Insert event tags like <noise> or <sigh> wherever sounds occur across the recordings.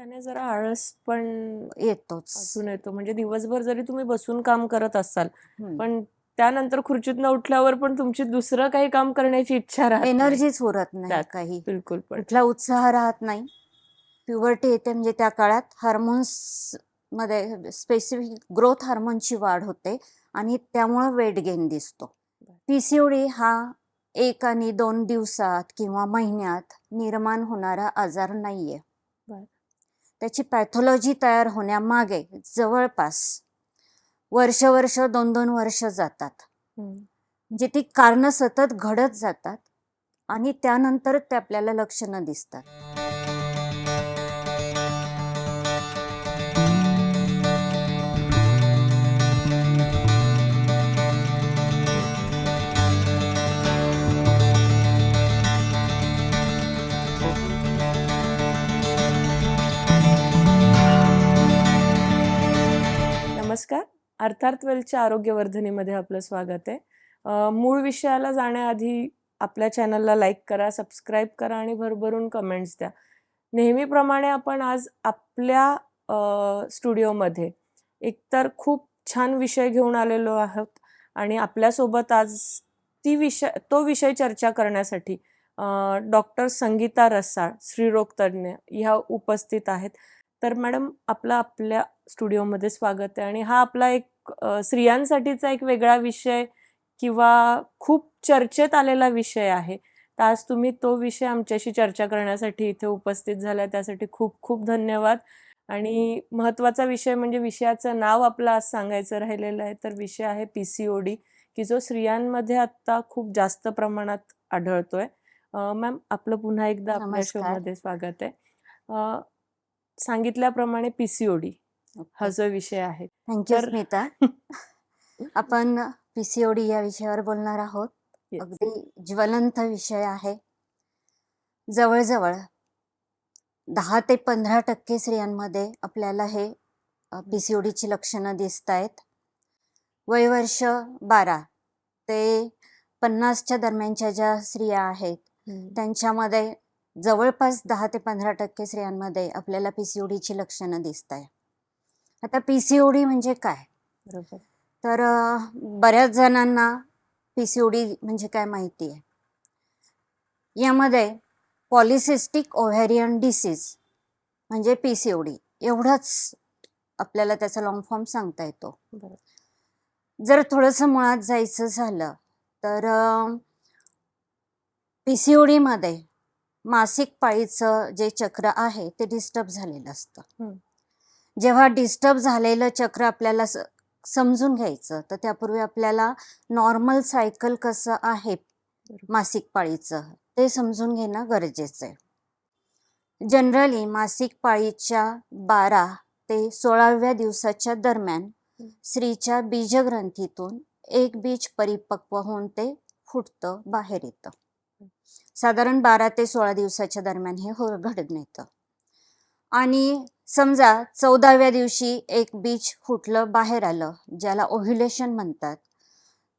त्याने जरा आळस पण येतोच अजून येतो म्हणजे दिवसभर जरी तुम्ही बसून काम करत असाल. पण त्यानंतर खुर्चीतनं उठल्यावर पण तुमची दुसरं काही काम करण्याची इच्छा राहत नाही. एनर्जीच उरत नाही त्यात. काही बिलकुल पण कुठला उत्साह राहत नाही प्युबर्टी येते म्हणजे त्या काळात हार्मोन्समध्ये स्पेसिफिक ग्रोथ हार्मोनची वाढ होते आणि त्यामुळं वेट गेन दिसतो पीसीओडी हा एक आणि दोन दिवसात किंवा महिन्यात निर्माण होणारा आजार नाहीये. त्याची पॅथॉलॉजी तयार होण्यामागे जवळपास वर्ष वर्ष दोन दोन वर्ष जातात. म्हणजे ती कारणं सतत घडत जातात आणि त्यानंतर ते आपल्याला लक्षणं दिसतात अर्थात वेलच्या आरोग्यवर्धनीमध्ये आपलं स्वागत आहे. मूळ विषयाला जाण्याआधी आपल्या चॅनलला लाईक करा सबस्क्राईब करा आणि भरभरून कमेंट्स द्या. नेहमीप्रमाणे आपण आज आपल्या स्टुडिओमध्ये एकतर खूप छान विषय घेऊन आलेलो आहोत आणि आपल्यासोबत आज ती विषय तो विषय चर्चा करण्यासाठी डॉक्टर संगीता रसाळ स्त्रीरोग तज्ज्ञ ह्या उपस्थित आहेत. तर मॅडम आपलं आपल्या स्टुडिओमध्ये स्वागत आहे. आणि हा आपला एक स्त्रियांसाठीचा एक वेगळा विषय किंवा खूप चर्चेत आलेला विषय आहे. तर आज तुम्ही तो विषय आमच्याशी चर्चा करण्यासाठी इथे उपस्थित झाला त्यासाठी खूप खूप धन्यवाद. आणि महत्त्वाचा विषय म्हणजे विषयाचं नाव आपलं आज सांगायचं राहिलेलं आहे. तर विषय आहे पी सी ओ डी की जो स्त्रियांमध्ये आत्ता खूप जास्त प्रमाणात आढळतोय. मॅम आपलं पुन्हा एकदा आपल्या. शोमध्ये स्वागत आहे. सांगितल्याप्रमाणे पी सी ओ डी हा जो विषय आहे. थँक्यू स्मिता. <laughs> आपण पीसीओडी या विषयावर बोलणार आहोत. Yes. अगदी ज्वलंत विषय आहे. जवळजवळ दहा ते पंधरा टक्के स्त्रियांमध्ये आपल्याला हे पीसीओडीची लक्षणं दिसत आहेत वयवर्ष बारा ते पन्नासच्या दरम्यानच्या ज्या स्त्रिया आहेत त्यांच्यामध्ये जवळपास दहा ते पंधरा टक्के स्त्रियांमध्ये आपल्याला पीसीओडीची लक्षणं दिसत आहे आता पीसीओडी म्हणजे काय? बरोबर. तर बऱ्याच जणांना पीसीओडी म्हणजे काय माहिती आहे? यामध्ये पॉलिसिस्टिक ओव्हॅरियन डिसीज म्हणजे पीसीओडी एवढंच आपल्याला त्याचा लॉंग फॉर्म सांगता येतो. जर थोडंसं मुळात जायचं झालं तर पीसीओडी मध्ये मासिक पाळीचं जे चक्र आहे ते डिस्टर्ब झालेलं असतं. जेव्हा डिस्टर्ब झालेलं चक्र आपल्याला समजून घ्यायचं तर त्यापूर्वी आपल्याला नॉर्मल सायकल कसं आहे मासिक पाळीचं ते समजून घेणं गरजेचं आहे. जनरली मासिक पाळीच्या बारा ते सोळाव्या दिवसाच्या दरम्यान स्त्रीच्या बीजग्रंथीतून एक बीज परिपक्व होऊन ते फुटतं बाहेर येतं. साधारण बारा ते सोळा दिवसाच्या दरम्यान हे हो घडून येतं आणि समजा चौदाव्या दिवशी एक बीज फुटलं बाहेर आलं ज्याला ओव्ह्युलेशन म्हणतात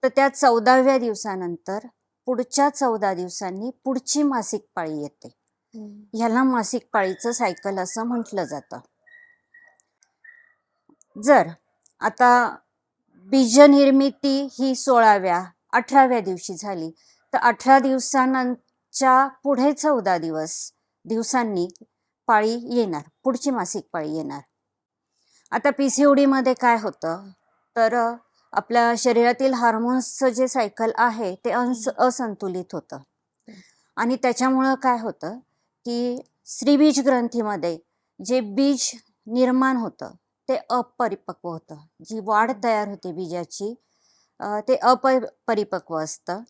तर त्या चौदाव्या दिवसानंतर पुढच्या चौदा दिवसांनी पुढची मासिक पाळी येते. ह्याला मासिक पाळीचं सायकल असं म्हटलं जातं. जर आता बीजनिर्मिती ही सोळाव्या अठराव्या दिवशी झाली तर अठरा दिवसानंतरच्या पुढे चौदा दिवस दिवसांनी पाळी येणार पुढची मासिक पाळी येणार. आता पी सी ओ डीमध्ये काय होतं? तर आपल्या शरीरातील हार्मोन्सचं जे सायकल आहे ते अंस असंतुलित होतं. आणि त्याच्यामुळं काय होतं की स्त्रीबीज ग्रंथीमध्ये जे बीज निर्माण होतं ते अपरिपक्व होतं. जी वाढ तयार होते बीजाची ते अपरिपक्व असतं.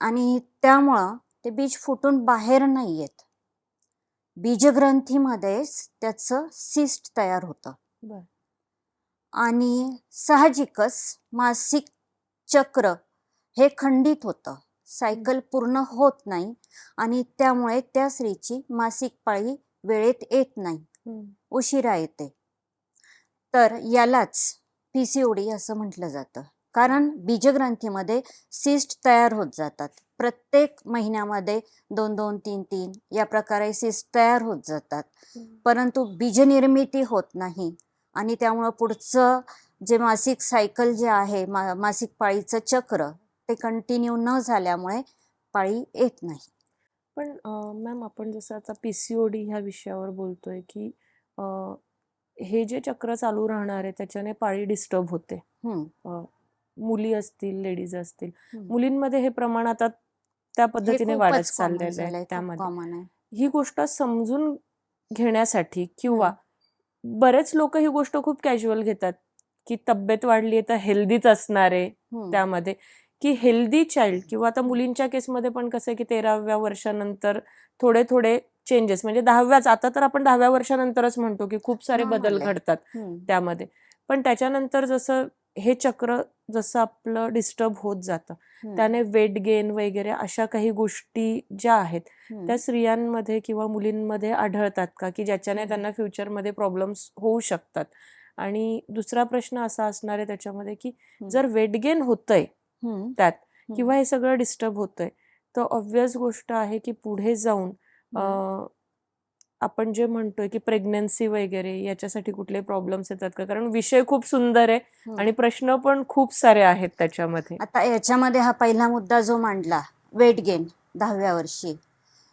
आणि त्यामुळं ते बीज फुटून बाहेर नाही येत बीजग्रंथीमध्येच त्याचं सिस्ट तयार होतं. बर. आणि साहजिकच मासिक चक्र हे खंडित होतं. सायकल पूर्ण होत नाही आणि त्यामुळे त्या स्त्रीची मासिक पाळी वेळेत येत नाही. उशिरा येते. तर यालाच पी सी ओ डी असं म्हटलं जातं. कारण बीजग्रंथीमध्ये सिस्ट तयार होत जातात. प्रत्येक महिन्यामध्ये दोन दोन तीन तीन या प्रकारे सिस्ट तयार होत जातात. परंतु बीजनिर्मिती होत नाही आणि त्यामुळं पुढचं जे मासिक सायकल जे आहे मा मासिक पाळीचं चक्र ते कंटिन्यू न झाल्यामुळे पाळी येत नाही. पण मॅम आपण जसं आता पी सी ओ डी ह्या विषयावर बोलतोय की अ, हे जे चक्र चालू राहणार आहे त्याच्याने पाळी डिस्टर्ब होते. मुली असतील लेडीज असतील. मुलींमध्ये हे प्रमाण आता त्या पद्धतीने वाढत चाललेलं आहे त्यामध्ये. ही गोष्ट समजून घेण्यासाठी किंवा बरेच लोक ही गोष्ट खूप कॅज्युअल घेतात की तब्येत वाढली आहे तर हेल्दीच असणार आहे. त्यामध्ये की हेल्दी चाइल्ड किंवा आता मुलींच्या केसमध्ये पण कसं आहे की तेराव्या वर्षानंतर थोडे थोडे चेंजेस म्हणजे दहाव्याच आता तर आपण दहाव्या वर्षानंतरच म्हणतो की खूप सारे बदल. घडतात. त्यामध्ये पण त्याच्यानंतर जसं हे चक्र जसं आपलं डिस्टर्ब होत जातं. त्याने वेट गेन वगैरे अशा काही गोष्टी ज्या आहेत. त्या स्त्रियांमध्ये किंवा मुलींमध्ये आढळतात का की ज्याच्याने. त्यांना फ्युचरमध्ये प्रॉब्लेम्स होऊ शकतात आणि दुसरा प्रश्न असा असणार आहे त्याच्यामध्ये की. जर वेट गेन होतंय. त्यात. किंवा हे सगळं डिस्टर्ब होतंय तर ऑब्विस गोष्ट आहे की पुढे जाऊन आपण जे म्हणतोय की प्रेग्नन्सी वगैरे याच्यासाठी कुठले प्रॉब्लेम्स येतात का? कारण विषय खूप सुंदर आहे हम्म. आणि प्रश्न पण खूप सारे आहेत त्याच्यामध्ये. आता याच्यामध्ये हा पहिला मुद्दा जो मांडला वेट गेन दहाव्या वर्षी.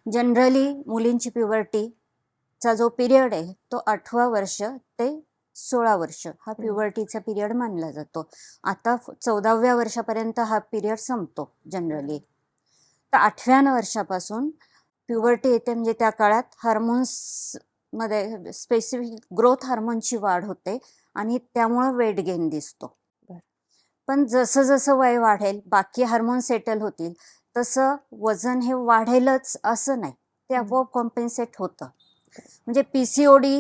जनरली मुलींची प्युबर्टीचा जो पिरियड आहे तो आठवा वर्ष ते सोळा वर्ष हा प्युबर्टीचा पिरियड मानला जातो. आता चौदाव्या वर्षापर्यंत हा पिरियड संपतो जनरली तर आठव्या वर्षापासून प्युबर्टी येते म्हणजे त्या काळात हार्मोन्समध्ये स्पेसिफिक ग्रोथ हार्मोनची वाढ होते आणि त्यामुळं वेट गेन दिसतो. पण जसं जसं वय वाढेल बाकी हार्मोन सेटल होतील तसं वजन हे वाढेलच असं नाही ते. आपोआप कॉम्पेन्सेट होतं म्हणजे पी सी ओ डी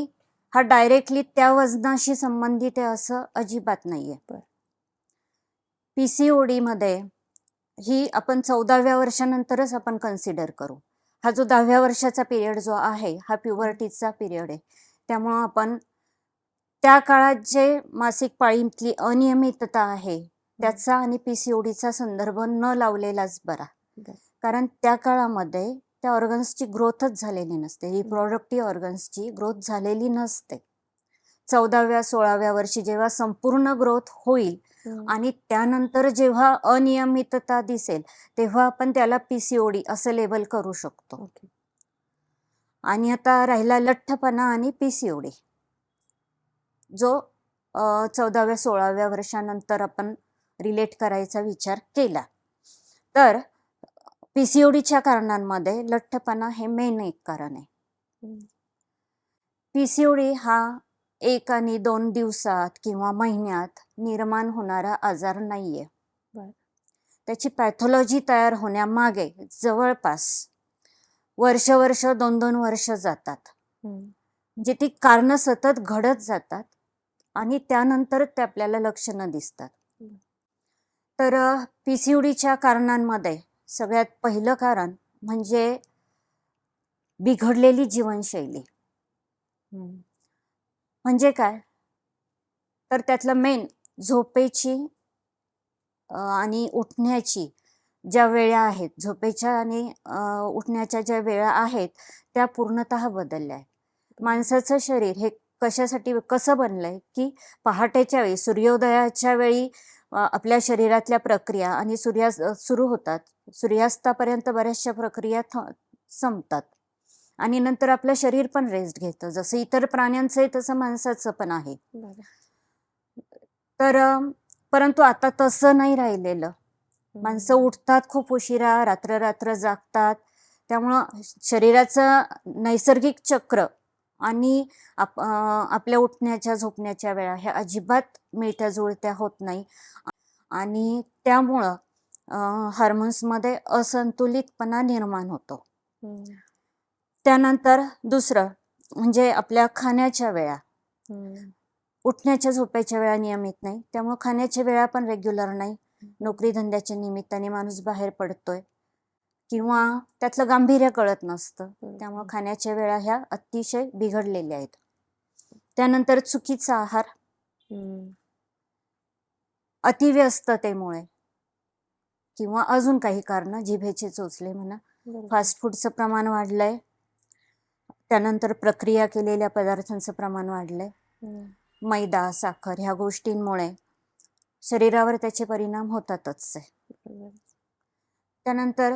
हा डायरेक्टली त्या वजनाशी संबंधित आहे असं अजिबात नाहीये बरं. पी सी ओ मध्ये ही आपण चौदाव्या वर्षानंतरच आपण कन्सिडर करू हा जो दहाव्या वर्षाचा पिरियड जो आहे हा प्युबर्टीचा पिरियड आहे त्यामुळं आपण त्या काळात जे मासिक पाळीतली अनियमितता आहे त्याचा आणि पी सी ओ डीचा संदर्भ न लावलेलाच बरा. कारण त्या काळामध्ये त्या ऑर्गन्सची ग्रोथच झालेली नसते रिप्रोडक्टिव्ह ऑर्गन्सची ग्रोथ झालेली नसते चौदाव्या सोळाव्या वर्षी जेव्हा संपूर्ण ग्रोथ होईल. आणि त्यानंतर जेव्हा अनियमितता दिसेल तेव्हा आपण त्याला पी सी ओ डी असं लेबल करू शकतो. आणि आता राहिला लठ्ठपणा आणि पी सी ओ डी जो चौदाव्या सोळाव्या वर्षानंतर आपण रिलेट करायचा विचार केला. तर पी सी ओ डीच्या कारणांमध्ये लठ्ठपणा हे मेन एक कारण आहे. हम्म. पी सी ओ डी हा एक आणि दोन दिवसात किंवा महिन्यात निर्माण होणारा आजार नाहीये बरं. त्याची पॅथॉलॉजी तयार होण्यामागे जवळपास वर्ष वर्ष दोन दोन वर्ष जातात. म्हणजे ती कारणं सतत घडत जातात आणि त्यानंतर ते आपल्याला लक्षणं दिसतात. तर पी सी डीच्या कारणांमध्ये सगळ्यात पहिलं कारण म्हणजे बिघडलेली जीवनशैली. म्हणजे काय? तर त्यातलं मेन झोपेची आणि उठण्याची ज्या वेळा आहेत झोपेच्या आणि उठण्याच्या ज्या वेळा आहेत त्या पूर्णतः बदलल्या आहेत. माणसाचं शरीर हे कशासाठी कसं बनलंय की पहाटेच्या वेळी सूर्योदयाच्या वेळी आपल्या शरीरातल्या प्रक्रिया आणि सूर्यास्त सुरू होतात. सूर्यास्तापर्यंत बऱ्याचशा प्रक्रिया थ संपतात. आणि नंतर आपलं शरीर पण रेस्ट घेतं जसं इतर प्राण्यांचं आहे तसं माणसाचं पण आहे. तर परंतु आता तसं नाही राहिलेलं. माणसं उठतात खूप उशिरा रात्र रात्र जागतात त्यामुळं शरीराचं नैसर्गिक चक्र आणि आप आपल्या उठण्याच्या झोपण्याच्या वेळा ह्या अजिबात मिळत्या जुळत्या होत नाही आणि त्यामुळं हार्मोन्समध्ये असंतुलितपणा निर्माण होतो. त्यानंतर दुसरं म्हणजे आपल्या खाण्याच्या वेळा. उठण्याच्या झोपायच्या वेळा नियमित नाही. त्यामुळे खाण्याच्या वेळा पण रेग्युलर नाही. नोकरी धंद्याच्या निमित्ताने माणूस बाहेर पडतोय. किंवा त्यातलं गांभीर्य कळत नसतं. त्यामुळे खाण्याच्या वेळा ह्या अतिशय बिघडलेल्या आहेत. त्यानंतर चुकीचा आहार. अतिव्यस्ततेमुळे. किंवा अजून काही कारण जिभेचे चोचले म्हणा. फास्ट फूडचं प्रमाण वाढलंय. त्यानंतर प्रक्रिया केलेल्या पदार्थांचं प्रमाण वाढलंय. मैदा साखर ह्या गोष्टींमुळे शरीरावर त्याचे परिणाम होतातच आहे. त्यानंतर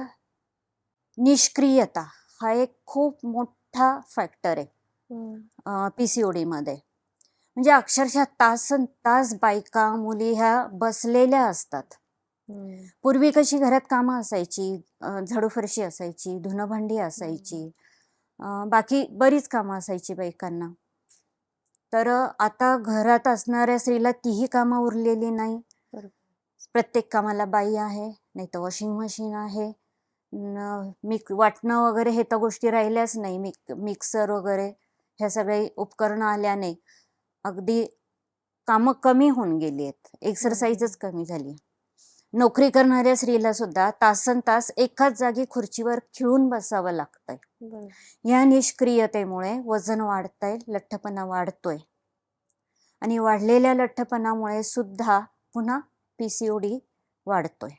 निष्क्रियता हा एक खूप मोठा फॅक्टर आहे. पी सी ओ डीमध्ये म्हणजे अक्षरशः तासन तास बायका मुली ह्या बसलेल्या असतात. पूर्वी कशी घरात कामं असायची अं, झाडूफरशी असायची धुणंभांडी असायची अं, बाकी बरीच कामं असायची बायकांना. तर आता घरात असणाऱ्या स्त्रीला तीही कामं उरलेली नाही. प्रत्येक कामाला बाई आहे नाही तर वॉशिंग मशीन आहे. न- मिक वाटणं वगैरे हे तर गोष्टी राहिल्याच नाही मिक मिक्सर वगैरे ह्या सगळे उपकरणं आल्याने अगदी कामं कमी होऊन गेली आहेत. एक्सरसाइजच कमी झाली. नोकरी करणाऱ्या स्त्रीला सुद्धा तासन तास एकाच जागी खुर्चीवर खिळून बसावं लागतंय. या निष्क्रियतेमुळे वजन वाढतंय लठ्ठपणा वाढतोय. आणि वाढलेल्या लठ्ठपणामुळे सुद्धा पुन्हा पीसीओडी वाढतोय.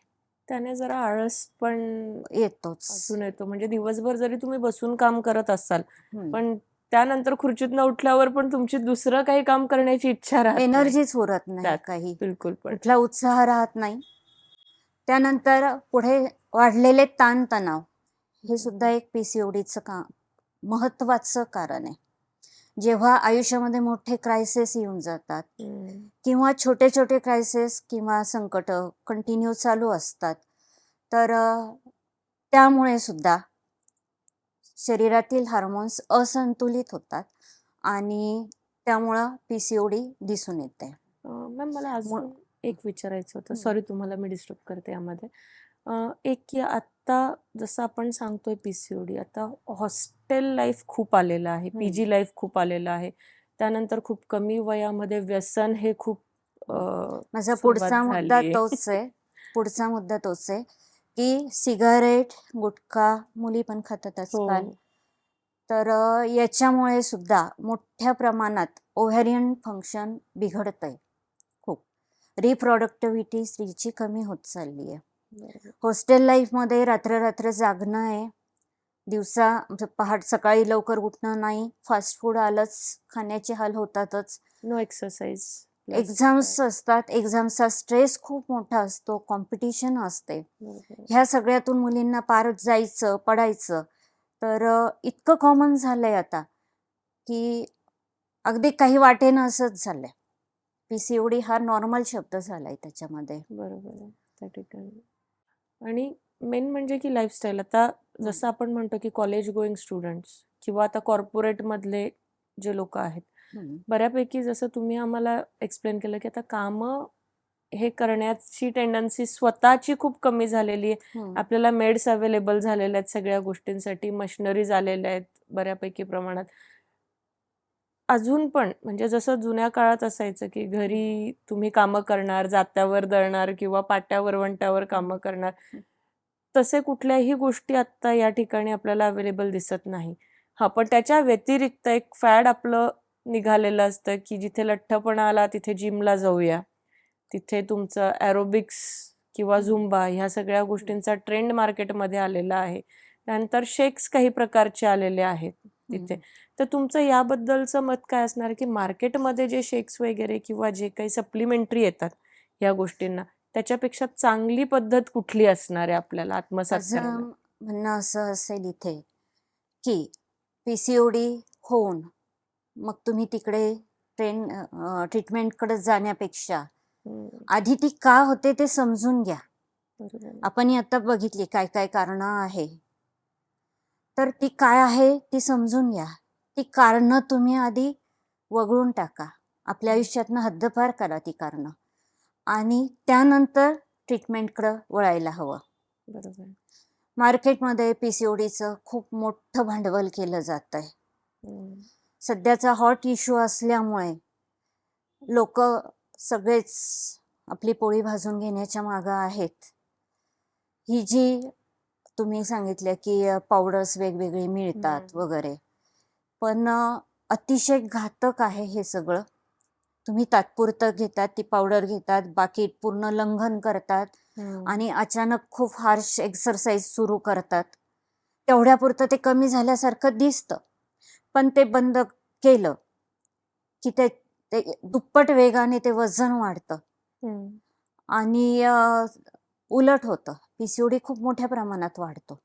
त्याने जरा आळस पण येतोच. अजून येतो. म्हणजे दिवसभर जरी तुम्ही बसून काम करत असाल. पण त्यानंतर खुर्चीतनं उठल्यावर पण तुमची दुसरं काही काम करण्याची इच्छा राहत. एनर्जीच उरत नाही. काही. बिलकुल पण. कुठला उत्साह राहत नाही. त्यानंतर पुढे वाढलेले ताणतणाव. हे सुद्धा एक पीसीओडीचं का महत्वाचं कारण आहे जेव्हा आयुष्यामध्ये मोठे क्रायसिस येऊन जातात. किंवा छोटे छोटे क्रायसिस किंवा संकट कंटिन्यू चालू असतात तर त्यामुळे सुद्धा शरीरातील हार्मोन्स असंतुलित होतात आणि त्यामुळं पी सी ओ डी दिसून येते मॅम मला अजून एक विचारायचं होतं. सॉरी तुम्हाला मी डिस्टर्ब करते यामध्ये एक की आता जसं आपण सांगतोय पीसीओडी आता हॉस्टेल लाईफ खूप आलेलं आहे हम्म. पीजी लाईफ खूप आलेलं आहे त्यानंतर खूप कमी वयामध्ये व्यसन हे खूप माझा पुढचा मुद्दा. तोच आहे पुढचा मुद्दा तोच आहे की सिगारेट गुटखा मुली पण खातात आजकाल हो तर अ, याच्यामुळे सुद्धा मोठ्या प्रमाणात ओव्हॅरियन फंक्शन बिघडतंय खूप रिप्रोडक्टिव्हिटी स्त्रीची कमी होत चालली आहे. हॉस्टेल लाईफमध्ये रात्र रात्र जागणं आहे. दिवसा पहाट सकाळी लवकर उठणं नाही. फास्ट फूड आलंच खाण्याचे हाल होतातच. नो एक्सरसाइज एक्झाम्स असतात. एक्झामचा स्ट्रेस खूप मोठा असतो. कॉम्पिटिशन असते. ह्या सगळ्यातून मुलींना पार जायचं पडायचं. तर इतकं कॉमन झालंय आता की अगदी काही वाटेनं असंच झालंय. पी सी ओ डी हा नॉर्मल शब्द झालाय त्याच्यामध्ये. बरोबर त्या ठिकाणी आणि मेन म्हणजे की लाईफस्टाईल आता जसं आपण म्हणतो की कॉलेज गोईंग स्टुडंट्स किंवा आता कॉर्पोरेट मधले जे लोक आहेत. बऱ्यापैकी जसं तुम्ही आम्हाला एक्सप्लेन केलं की आता कामं हे करण्याची टेंडन्सी स्वतःची खूप कमी झालेली आहे. आपल्याला मेड्स अवेलेबल झालेल्या आहेत सगळ्या गोष्टींसाठी मशिनरीज आलेल्या आहेत बऱ्यापैकी प्रमाणात अजून पण म्हणजे जसं जुन्या काळात असायचं की घरी तुम्ही कामं करणार जात्यावर दळणार किंवा पाट्यावर वंट्यावर कामं करणार. तसे कुठल्याही गोष्टी आत्ता या ठिकाणी आपल्याला अवेलेबल दिसत नाही हा पण त्याच्या व्यतिरिक्त एक फॅड आपलं निघालेलं असतं की जिथे लठ्ठपणा आला तिथे जिमला जाऊया तिथे तुमचं ॲरोबिक्स किंवा. झुंबा ह्या सगळ्या गोष्टींचा ट्रेंड मार्केटमध्ये आलेला आहे त्यानंतर शेक्स काही प्रकारचे आलेले आहेत तिथे. तर तुमचं याबद्दलचं मत काय असणार की मार्केटमध्ये जे शेक्स वगैरे किंवा जे काही सप्लिमेंटरी येतात या गोष्टींना त्याच्यापेक्षा चांगली पद्धत कुठली असणार आहे आपल्याला आत्मसात म्हणणं असं असेल इथे की पी सी ओ डी होऊन मग तुम्ही तिकडे ट्रेन ट्रीटमेंटकडे जाण्यापेक्षा आधी ती का होते ते समजून घ्या. आपण आता बघितली काय काय कारणं आहे. तर ती काय आहे ती समजून घ्या. ती कारणं तुम्ही आधी वगळून टाका आपल्या. आयुष्यातनं हद्दपार करा ती कारणं आणि त्यानंतर ट्रीटमेंटकडं वळायला हवं बरोबर. मार्केटमध्ये पी सी ओ डीचं खूप मोठं भांडवल केलं जात आहे सध्याचा हॉट इश्यू असल्यामुळे लोक सगळेच आपली पोळी भाजून घेण्याच्या मागं आहेत ही जी तुम्ही सांगितलं की पावडर्स वेगवेगळी मिळतात. वगैरे पण अतिशय घातक आहे हे सगळं तुम्ही तात्पुरतं घेतात ती पावडर घेतात बाकी पूर्ण लंघन करतात. आणि अचानक खूप हार्श एक्सरसाइज सुरू करतात तेवढ्यापुरतं ते कमी झाल्यासारखं दिसतं पण ते बंद केलं की ते ते दुप्पट वेगाने ते वजन वाढतं. आणि उलट होतं पीसीओडी खूप मोठ्या प्रमाणात वाढतो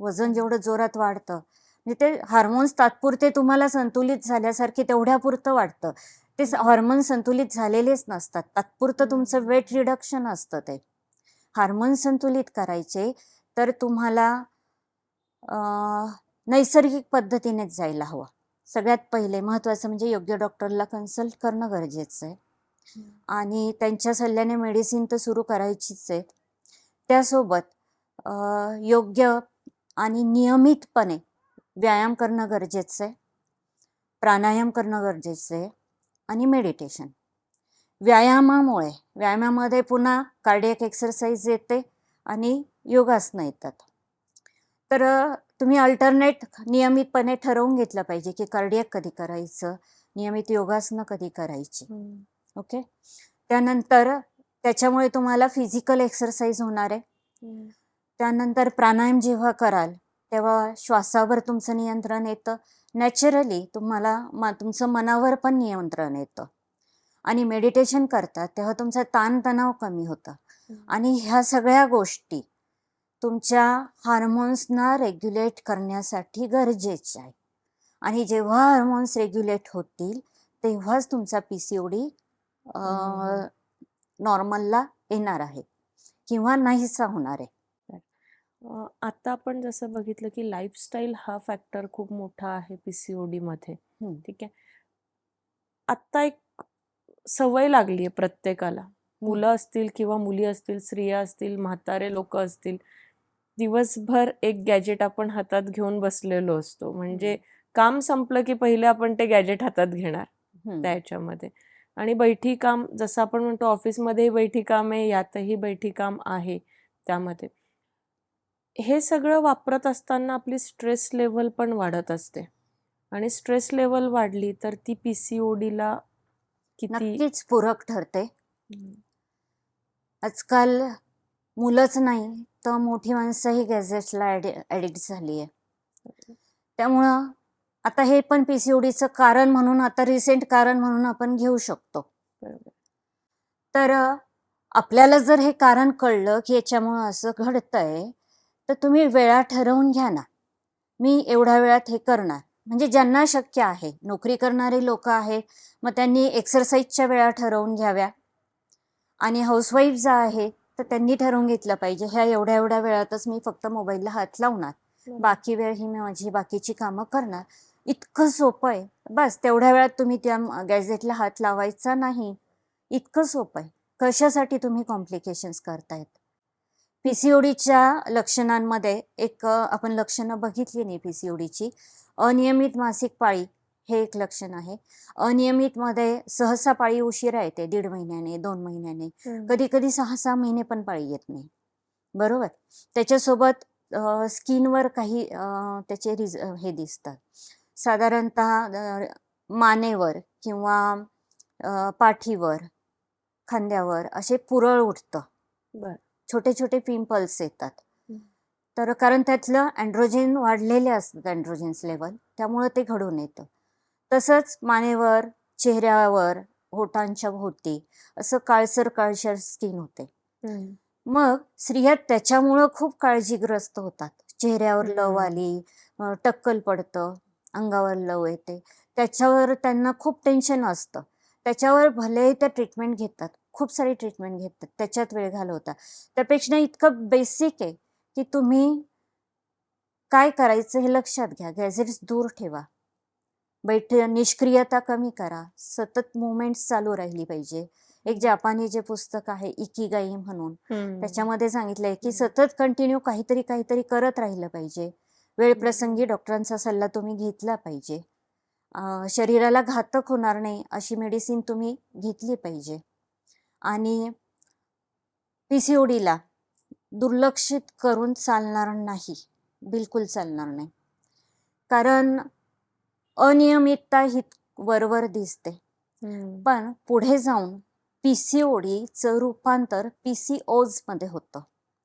वजन. जेवढं जोरात वाढतं म्हणजे ते हार्मोन्स तात्पुरते तुम्हाला संतुलित झाल्यासारखे तेवढ्यापुरतं वाटतं. ते हार्मोन संतुलित झालेलेच नसतात. तात्पुरतं तुमचं. वेट रिडक्शन असतं ते. हार्मोन संतुलित करायचे तर तुम्हाला नैसर्गिक पद्धतीनेच जायला हवं. सगळ्यात पहिले महत्त्वाचं म्हणजे योग्य डॉक्टरला कन्सल्ट करणं गरजेचं आहे. आणि त्यांच्या सल्ल्याने मेडिसिन तर सुरू करायचीच आहे त्यासोबत योग्य आणि नियमितपणे व्यायाम करणं गरजेचं आहे. प्राणायाम करणं गरजेचं आहे. आणि मेडिटेशन व्यायामामुळे व्यायामामध्ये पुन्हा कार्डियक एक्सरसाइज येते आणि योगासनं येतात. तर तुम्ही अल्टरनेट नियमितपणे ठरवून घेतलं पाहिजे की कार्डियक कधी करायचं नियमित योगासनं कधी करायची. ओके? त्यानंतर त्याच्यामुळे तुम्हाला फिजिकल एक्सरसाइज होणार आहे. त्यानंतर प्राणायाम जेव्हा कराल तेव्हा श्वासावर तुमचं नियंत्रण येतं. नॅचरली तुम्हाला म तुमचं मनावर पण नियंत्रण येतं. आणि मेडिटेशन करतात तेव्हा तुमचा ताणतणाव कमी होतं. आणि ह्या सगळ्या गोष्टी तुमच्या हार्मोन्सना रेग्युलेट करण्यासाठी गरजेच्या आहे आणि जेव्हा हार्मोन्स रेग्युलेट होतील तेव्हाच तुमचा पी सी ओ डी. नॉर्मलला येणार आहे. किंवा नाहीसा होणार आहे. आता आपण जसं बघितलं की लाईफस्टाईल हा फॅक्टर खूप मोठा आहे पीसीओडी मध्ये. ठीक आहे? आत्ता एक सवय लागली आहे प्रत्येकाला. मुलं असतील किंवा मुली असतील स्त्रिया असतील म्हातारे लोक असतील दिवसभर एक गॅजेट आपण हातात घेऊन बसलेलो असतो. म्हणजे काम संपलं की पहिले आपण ते गॅजेट हातात घेणार हम्म. त्या ह्याच्यामध्ये. आणि बैठी काम जसं आपण म्हणतो ऑफिसमध्येही बैठी काम आहे यातही बैठी काम आहे त्यामध्ये. हे सगळं वापरत असताना आपली स्ट्रेस लेवल पण वाढत असते. आणि स्ट्रेस लेवल वाढली तर ती पी सी ओ डीला किती नक्कीच पूरक ठरते. आजकाल मुलंच नाही तर मोठी माणसंही गॅजेट्सला ॲडिक्ट झाली आहे त्यामुळं आता हे पण पी सी कारण म्हणून आता रिसेंट कारण म्हणून आपण घेऊ शकतो. बरोबर. तर अ, आपल्याला जर हे कारण कळलं की याच्यामुळं असं घडतंय तर तुम्ही वेळा ठरवून घ्या ना. मी एवढ्या वेळात हे करणार. म्हणजे ज्यांना शक्य आहे नोकरी करणारे लोक आहेत मग त्यांनी एक्सरसाइजच्या वेळा ठरवून घ्याव्या. आणि हाऊसवाईफ ज्या आहेत तर त्यांनी ठरवून घेतलं पाहिजे. ह्या एवढ्या एवढ्या वेळातच मी फक्त मोबाईलला हात लावणार. बाकी वेळ ही मी माझी बाकीची कामं करणार. इतकं सोपं आहे. बस तेवढ्या वेळात तुम्ही त्या गॅझेटला हात लावायचा नाही. इतकं सोपं आहे. कशासाठी तुम्ही कॉम्प्लिकेशन्स करतायत? पी सी ओ डीच्या लक्षणांमध्ये एक आपण लक्षणं बघितली नाही पी सी ओ डीची अनियमित मासिक पाळी हे एक लक्षण आहे. अनियमितमध्ये सहसा पाळी उशिरा येते दीड महिन्याने दोन महिन्याने. कधी कधी सहा सहा महिने पण पाळी येत नाही. बरोबर? त्याच्यासोबत स्किनवर काही त्याचे रिज हे दिसतात. साधारणतः मानेवर किंवा पाठीवर खांद्यावर असे पुरळ उठतं. बर. छोटे छोटे पिंपल्स येतात. तर कारण त्यातलं अँड्रोजेन वाढलेले असतात अँड्रोजेन्स लेवल त्यामुळं ते घडून येतं तसंच मानेवर चेहऱ्यावर होटांच्या भोवती असं काळसर काळसर स्किन होते. मग स्त्रिया त्याच्यामुळं खूप काळजीग्रस्त होतात चेहऱ्यावर लव. आली टक्कल पडतं अंगावर लव येते त्याच्यावर त्यांना खूप टेन्शन असतं त्याच्यावर भले त्या ट्रीटमेंट घेतात खूप सारी ट्रीटमेंट घेतात त्याच्यात वेळ घालवतात त्यापेक्षा इतकं बेसिक आहे की तुम्ही काय करायचं हे लक्षात घ्या. गॅझेट्स दूर ठेवा. बैठ निष्क्रियता कमी करा. सतत मुवमेंट्स चालू राहिली पाहिजे. एक जपानी जे पुस्तक आहे इकिगाई म्हणून हम्म. त्याच्यामध्ये सांगितलंय की. सतत कंटिन्यू काहीतरी काहीतरी करत राहिलं पाहिजे. वेळ प्रसंगी डॉक्टरांचा सल्ला तुम्ही घेतला पाहिजे. शरीराला घातक होणार नाही अशी मेडिसिन तुम्ही घेतली पाहिजे. आणि पी सी ओ डीला दुर्लक्षित करून चालणार नाही बिलकुल चालणार नाही कारण अनियमितता ही वरवर दिसते. पण पुढे जाऊन पीसीओडीचं रूपांतर पीसीओजमध्ये होतं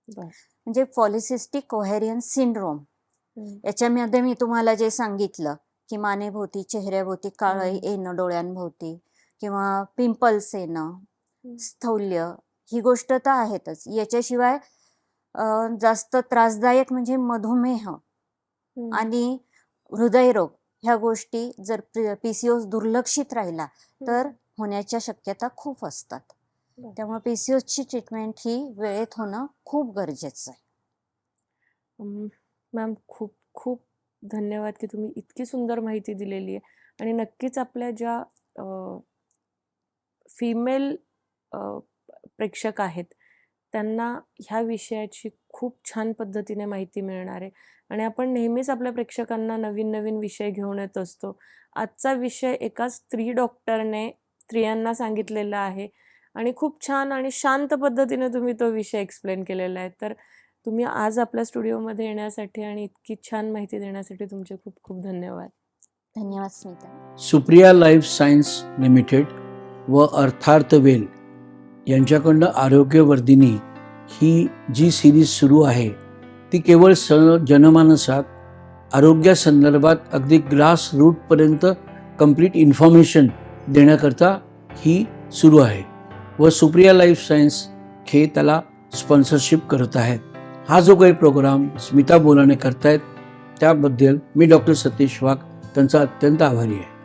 बर. म्हणजे पॉलिसिस्टिक कोहेरियन सिंड्रोम. याच्यामध्ये मी तुम्हाला जे सांगितलं की मानेभोवती चेहऱ्याभोवती काळं. येणं डोळ्यांभोवती किंवा पिंपल्स येणं स्थौल्य. ही गोष्ट तर आहेतच. याच्याशिवाय जास्त त्रासदायक म्हणजे मधुमेह. आणि हृदयरोग ह्या गोष्टी जर पीसीओ दुर्लक्षित राहिला तर होण्याच्या शक्यता खूप असतात. त्यामुळे पीसीओची ट्रीटमेंट ही वेळेत होणं खूप गरजेचं आहे. मॅम खूप खूप धन्यवाद की तुम्ही इतकी सुंदर माहिती दिलेली आहे. आणि नक्कीच आपल्या ज्या फिमेल प्रेक्षक आहेत. त्यांना ह्या विषयाची खूप छान पद्धतीने माहिती मिळणार आहे. आणि आपण नेहमीच आपल्या प्रेक्षकांना नवीन नवीन विषय घेऊन येत असतो. आजचा विषय एका स्त्री डॉक्टरने स्त्रियांना सांगितलेला आहे. आणि खूप छान आणि शांत पद्धतीने तुम्ही तो विषय एक्सप्लेन केलेला आहे. तर तुम्ही आज आपल्या स्टुडिओमध्ये येण्यासाठी आणि इतकी छान माहिती देण्यासाठी तुमचे खूप खूप धन्यवाद. धन्यवाद Smita. Supriya life science limited व अर्थार्थ वेल. यांच्याकडनं आरोग्यवर्धिनी ही जी सिरीज सुरू आहे ती केवळ स जनमानसात आरोग्यासंदर्भात अगदी ग्रास रूटपर्यंत कंप्लीट इन्फॉर्मेशन देण्याकरता ही सुरू आहे व सुप्रिया लाईफ सायन्स हे त्याला स्पॉन्सरशिप करत आहेत. हा जो काही प्रोग्राम स्मिता बोलाने करतायत त्याबद्दल मी डॉक्टर सतीश वाघ त्यांचा अत्यंत आभारी आहे.